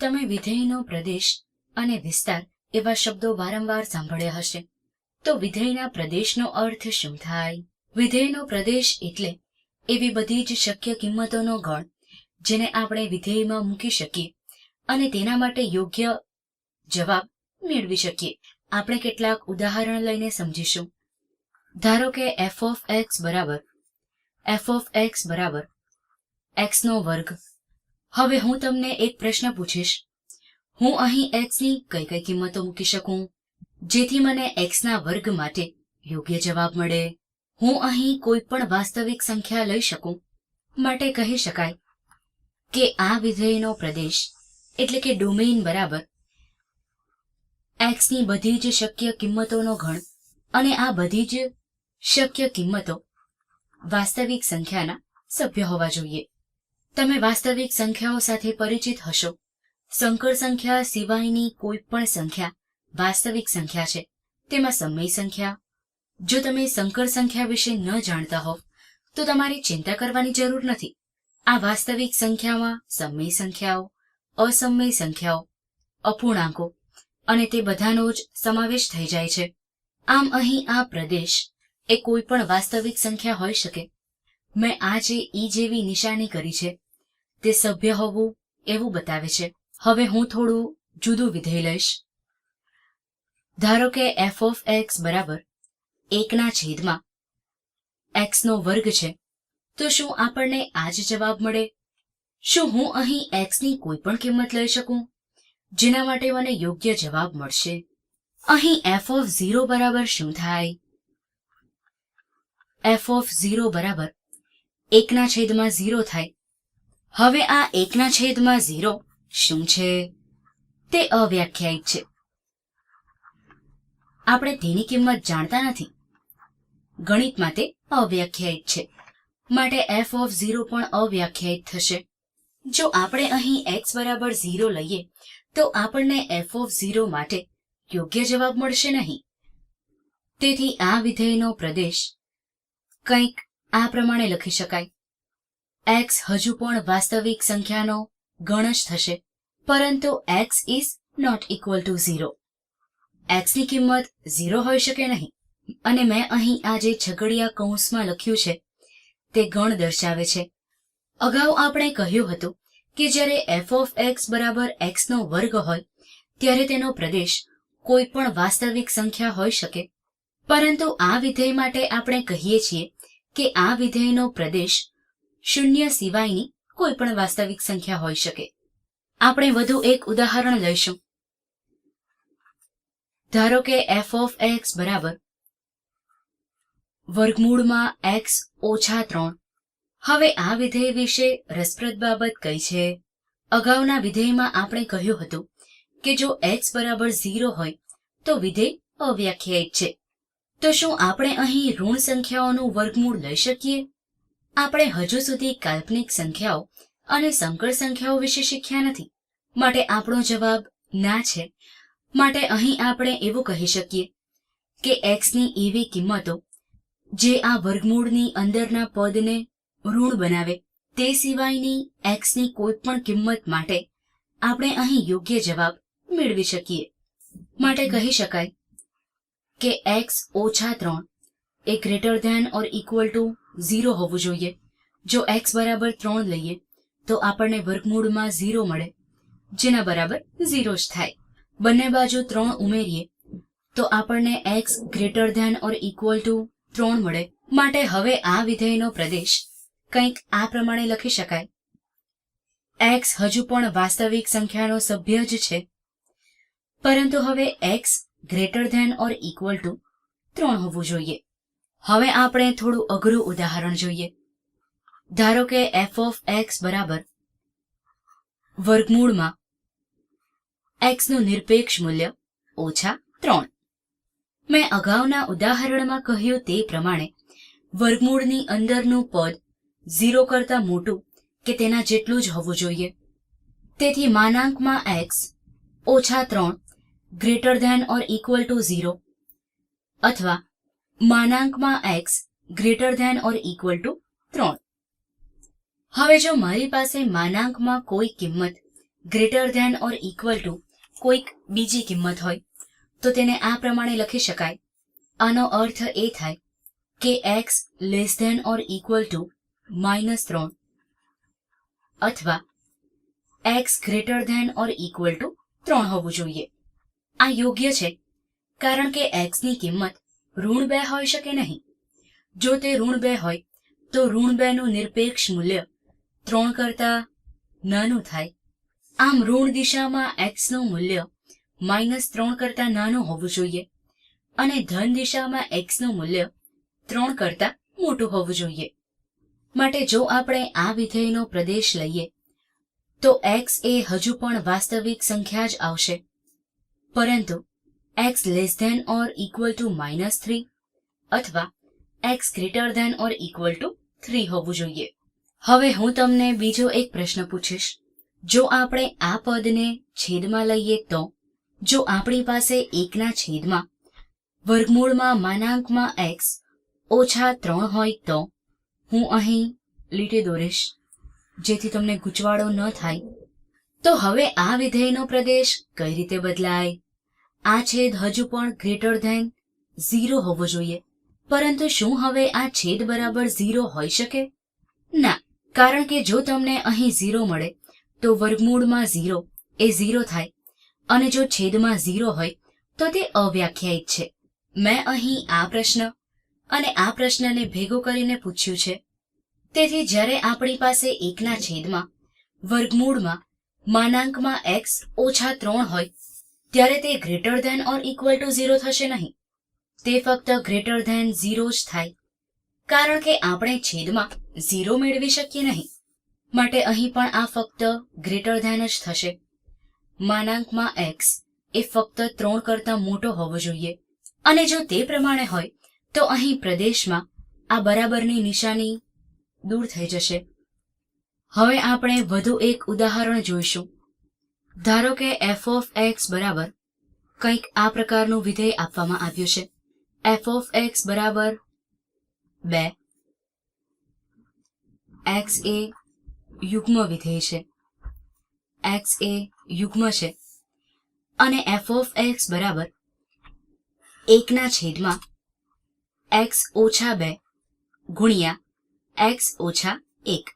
તમે વિધેયનો પ્રદેશ અને વિસ્તાર એવા શબ્દો વારંવાર સાંભળ્યા હશે. તો વિધેયના પ્રદેશનો અર્થ શું થાય? વિધેયનો પ્રદેશ એટલે એવી બધી જ શક્ય કિંમતોનો ગણ જેને આપણે વિધેયમાં મૂકી શકીએ અને તેના માટે યોગ્ય જવાબ મેળવી શકીએ. આપણે કેટલાક ઉદાહરણ લઈને સમજીશું. ધારો કે એફ ઓફ એક્સ બરાબર એફ ઓફ એક્સ બરાબર એક્સ નો વર્ગ હવે હું તમને એક પ્રશ્ન પૂછીશ. હું અહીં એક્સની કઈ કઈ કિંમતો મૂકી શકું? જેથી મને એક્સના વર્ગ માટે યોગ્ય જવાબ મળે. હું અહીં કોઈ પણ વાસ્તવિક સંખ્યા લઈ શકું? માટે કહી શકાય કે આ વિધેયનો પ્રદેશ એટલે કે ડોમેઇન બરાબર એક્સની બધી જ શક્ય કિંમતોનો ગણ અને આ બધી જ શક્ય કિંમતો વાસ્તવિક સંખ્યાના સભ્ય હોવા જોઈએ. તમે વાસ્તવિક સંખ્યાઓ સાથે પરિચિત હશો. સંકર સંખ્યા સિવાયની કોઈ પણ સંખ્યા વાસ્તવિક સંખ્યા છે. તેમાં સમય સંખ્યા. જો તમે સંકર સંખ્યા વિશે ન જાણતા હોવ, તો તમારે ચિંતા કરવાની જરૂર નથી. આ વાસ્તવિક સંખ્યામાં સમય સંખ્યાઓ, અસમય સંખ્યાઓ, અપૂર્ણાંકો અને તે બધાનો જ સમાવેશ થઈ જાય છે. આમ અહીં આ પ્રદેશ એ કોઈ પણ વાસ્તવિક સંખ્યા હોઈ શકે. મેં આજે ઈ જેવી નિશાની કરી છે. તે સભ્ય હોવું એવું બતાવે છે. હવે હું થોડું જુદું વિધેય લઈશ. ધારો કે એફ ઓફ એક્સ બરાબર એકના છેદમાં એક્સ નો વર્ગ છે, તો શું આપણને આ જ જવાબ મળે? શું હું અહીં એક્સની કોઈ પણ કિંમત લઈ શકું? જેના માટે મને યોગ્ય જવાબ મળશે. અહીં એફ ઓફ ઝીરો બરાબર શું થાય? એફ ઓફ ઝીરો બરાબર એકના છેદમાં ઝીરો થાય. હવે આ એકના છેદમાં ઝીરો શું છે? તે અવ્યાખ્યાયિત છે. આપણે તેની કિંમત જાણતા નથી. ગણિતમાં તે અવ્યાખ્યાયિત છે. માટે એફ ઓફ ઝીરો પણ અવ્યાખ્યાયિત થશે. જો આપણે અહીં એક્સ બરાબર ઝીરો લઈએ, તો આપણને એફ ઓફ ઝીરો માટે યોગ્ય જવાબ મળશે નહીં. તેથી આ વિધેયનો પ્રદેશ કંઈક આ પ્રમાણે લખી શકાય. એક્સ હજુ પણ વાસ્તવિક સંખ્યાનો ગણ થશે, પરંતુ x is not equal to zero એક્સની કિંમત ઝીરો હોઈ શકે નહીં, અને મેં અહીં આ જે છગડિયા કૌંસમાં લખ્યું છે, તે ગણ દર્શાવે છે. અગાઉ આપણે કહ્યું હતું કે જ્યારે એફ ઓફ એક્સ બરાબર એક્સ નો વર્ગ હોય, ત્યારે તેનો પ્રદેશ કોઈ પણ વાસ્તવિક સંખ્યા હોઈ શકે. પરંતુ આ વિધેય માટે આપણે કહીએ છીએ કે આ વિધેયનો પ્રદેશ શૂન્ય સિવાયની કોઈ પણ વાસ્તવિક સંખ્યા હોઈ શકે. આપણે વધુ એક ઉદાહરણ લઈશું. ધારો કે એફ ઓફ એક્સ બરાબર વર્ગમૂળમાં એક્સ ઓછા ત્રણ. હવે આ વિધેય વિશે રસપ્રદ બાબત કઈ છે? અગાઉના વિધેયમાં આપણે કહ્યું હતું કે જો એક્સ બરાબર ઝીરો હોય, તો વિધેય અવ્યાખ્યાયિત છે. તો શું આપણે અહીં ઋણ સંખ્યાઓનું વર્ગમૂળ લઈ શકીએ? આપણે હજુ સુધી કાલ્પનિક સંખ્યાઓ અને સંકળ સંખ્યાઓ વિશે શીખ્યા નથી. માટે આપણો જવાબ ના છે. માટે અહીં આપણે એવું કહી શકીએ કે એક્સની એવી કિંમતો જે આ વર્ગમૂળની અંદરના પદને ઋણ બનાવે, તે સિવાયની એક્સની કોઈ પણ કિંમત માટે આપણે અહીં યોગ્ય જવાબ મેળવી શકીએ. માટે કહી શકાય કે એક્સ ઓછા ત્રણ એ greater than or equal to zero હોવું જોઈએ. જો એક્સ બરાબર ત્રણ લઈએ, તો આપણને વર્ગમૂળમાં ઝીરો મળે, જેના બરાબર ઝીરો જ થાય. બંને બાજુ ત્રણ ઉમેરીએ, તો આપણને x greater than or equal to ત્રણ મળે. માટે હવે આ વિધેયનો પ્રદેશ કંઈક આ પ્રમાણે લખી શકાય. એક્સ હજુ પણ વાસ્તવિક સંખ્યાનો સભ્ય જ છે, પરંતુ હવે x greater than or equal to ત્રણ હોવું જોઈએ. હવે આપણે થોડું અઘરું ઉદાહરણ જોઈએ. ધારો કે એફ ઓફ એક્સ બરાબર વર્ગમૂળમાં એક્સનું નિરપેક્ષ મૂલ્ય ઓછા ત્રણ. મેં અગાઉના ઉદાહરણમાં કહ્યું તે પ્રમાણે વર્ગમૂળની અંદરનું પદ ઝીરો કરતાં મોટું કે તેના જેટલું જ હોવું જોઈએ. તેથી માનાંકમાં એક્સ ઓછા ત્રણ, greater than or equal to zero અથવા માનાંકમાં x greater than or equal to ત્રણ. હવે જો મારી પાસે માનાંકમાં કોઈ કિંમત greater than or equal to કોઈક બીજી કિંમત હોય, તો તેને આ પ્રમાણે લખી શકાય. આનો અર્થ એ થાય કે x less than or equal to minus ત્રણ અથવા x greater than or equal to ત્રણ હોવું જોઈએ. આ યોગ્ય છે, કારણ કે એક્સની કિંમત ઋણ બે હોઈ શકે નહીં. જો તે ઋણ બે હોય, તો ઋણ બે નું નિરપેક્ષ મૂલ્ય ત્રણ કરતા નાનું થાય. આમ ઋણ દિશામાં એક્સનું મૂલ્ય માઇનસ ત્રણ કરતા નાનું હોવું જોઈએ અને ધન દિશામાં એક્સનું મૂલ્ય ત્રણ કરતા મોટું હોવું જોઈએ. માટે જો આપણે આ વિધેયનો પ્રદેશ લઈએ, તો એક્સ એ હજુ પણ વાસ્તવિક સંખ્યા જ આવશે. પરંતુ x less than or equal to minus three અથવા x greater than or equal to three હોવું જોઈએ. હવે હું તમને બીજો એક પ્રશ્ન પૂછીશ. જો આપણે આ પદને છેદમાં લઈએ તો, જો આપણી પાસે એકના છેદમાં વર્ગમૂળમાં માનાંકમાં એક્સ ઓછા ત્રણ હોય તો, હું અહીં લીટી દોરીશ, જેથી તમને ગૂંચવાડો ન થાય. તો હવે આ વિધેયનો પ્રદેશ કઈ રીતે બદલાય? આ છેદ હજુ પણ ગ્રેટર ધેન ઝીરો હોવો જોઈએ. પરંતુ શું હવે આ છેદ બરાબર ઝીરો હોઈ શકે? ના, કારણ કે જો તમને અહીં ઝીરો મળે, તો વર્ગમૂળમાં ઝીરો એ ઝીરો થાય. અને જો છેદમાં ઝીરો હોય, તો તે અવ્યાખ્યાયિત છે. મેં અહીં આ પ્રશ્ન અને આ પ્રશ્નને ભેગો કરીને પૂછ્યું છે. તેથી જ્યારે આપણી પાસે એકના છેદમાં, વર્ગમૂળમાં, માનાંકમાં એક્સ ઓછા ત્રણ હોય ત્યારે તે greater than or equal to zero થશે નહીં. તે ફક્ત ગ્રેટર ધેન ઝીરો જ થાય. કારણ કે આપણે છેદમાં ઝીરો મેળવી શકીએ નહીં. માટે અહીં પણ આ ફક્ત ગ્રેટર ધેન જ થશે. માનાંકમાં એક્સ એ ફક્ત ત્રણ કરતા મોટો હોવો જોઈએ. અને જો તે પ્રમાણે હોય, તો અહીં પ્રદેશમાં આ બરાબરની નિશાની દૂર થઈ જશે. હવે આપણે વધુ એક ઉદાહરણ જોઈશું. ધારો કે એફ ઓફ એક્સ બરાબર કંઈક આ પ્રકારનું વિધેય આપવામાં આવ્યું છે. એફ ઓફ એક્સ બરાબર બે. એક્સ એ યુગ્મ વિધેય છે. એક્સ એ યુગ્મ છે. અને એફ ઓફ એક્સ બરાબર એકના છેદમાં એક્સ ઓછા બે ગુણ્યા એક્સ ઓછા એક.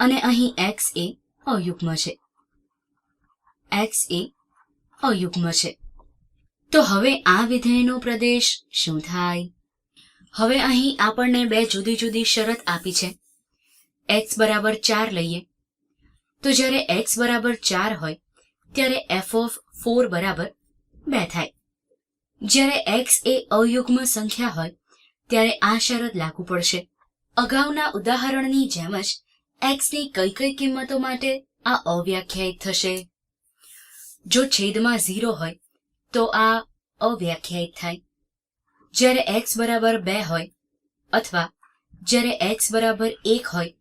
અને અહીં એક્સ એ અયુગ્મ છે. એક્સ એ અયુગ્મ છે. તો હવે આ વિધેયનો પ્રદેશ શું થાય? હવે અહીં આપણને બે જુદી જુદી શરત આપી છે. એક્સ બરાબર ચાર લઈએ. તો જ્યારે એક્સ બરાબર ચાર હોય, ત્યારે એફ ઓફ ફોર બરાબર બે થાય. જ્યારે એક્સ એ અયુગ્મ સંખ્યા હોય, ત્યારે આ શરત લાગુ પડશે. અગાઉના ઉદાહરણની જેમ જ એક્સની કઈ કઈ કિંમતો માટે આ અવ્યાખ્યાયિત થશે. જો છેદમાં ઝીરો હોય, તો આ અવ્યાખ્યાયિત થાય. જ્યારે એક્સ બરાબર બે હોય, અથવા જ્યારે એક્સ બરાબર એક હોય,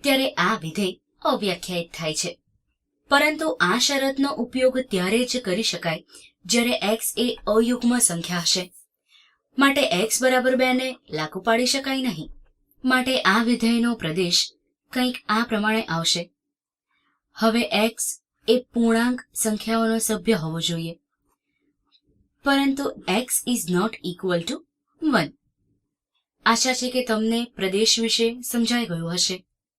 ત્યારે આ વિધેય અવ્યાખ્યાયિત થાય છે. પરંતુ આ શરતનો ઉપયોગ ત્યારે જ કરી શકાય, જ્યારે એક્સ એ અયુગ્મ સંખ્યા હશે. માટે એક્સ બરાબર બેને લાગુ પાડી શકાય નહીં. માટે આ વિધેયનો પ્રદેશ કંઈક આ પ્રમાણે આવશે. હવે એક્સ એ પૂર્ણાંક સંખ્યાઓનો સભ્ય હોવો જોઈએ. પરંતુ x is not equal to one આશા છે કે તમને પ્રદેશ વિશે સમજાઈ ગયું હશે.